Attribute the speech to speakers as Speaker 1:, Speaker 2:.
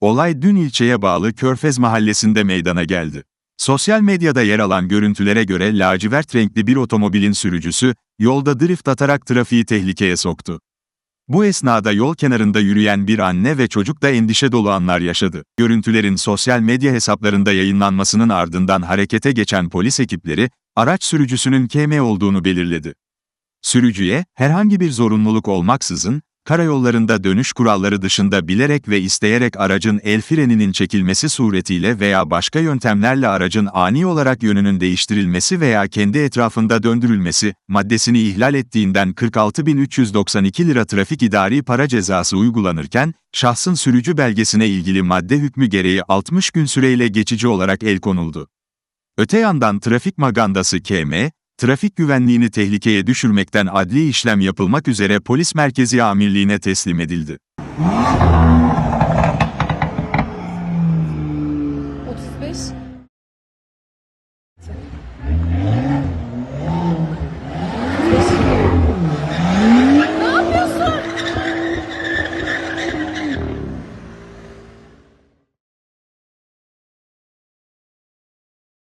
Speaker 1: Olay dün ilçeye bağlı Körfez mahallesinde meydana geldi. Sosyal medyada yer alan görüntülere göre lacivert renkli bir otomobilin sürücüsü, yolda drift atarak trafiği tehlikeye soktu. Bu esnada yol kenarında yürüyen bir anne ve çocuk da endişe dolu anlar yaşadı. Görüntülerin sosyal medya hesaplarında yayınlanmasının ardından harekete geçen polis ekipleri, araç sürücüsünün KM olduğunu belirledi. Sürücüye, herhangi bir zorunluluk olmaksızın, karayollarında dönüş kuralları dışında bilerek ve isteyerek aracın el freninin çekilmesi suretiyle veya başka yöntemlerle aracın ani olarak yönünün değiştirilmesi veya kendi etrafında döndürülmesi, maddesini ihlal ettiğinden 46.392 lira trafik idari para cezası uygulanırken, şahsın sürücü belgesine ilgili madde hükmü gereği 60 gün süreyle geçici olarak el konuldu. Öte yandan trafik magandası KM, trafik güvenliğini tehlikeye düşürmekten adli işlem yapılmak üzere polis merkezi amirliğine teslim edildi.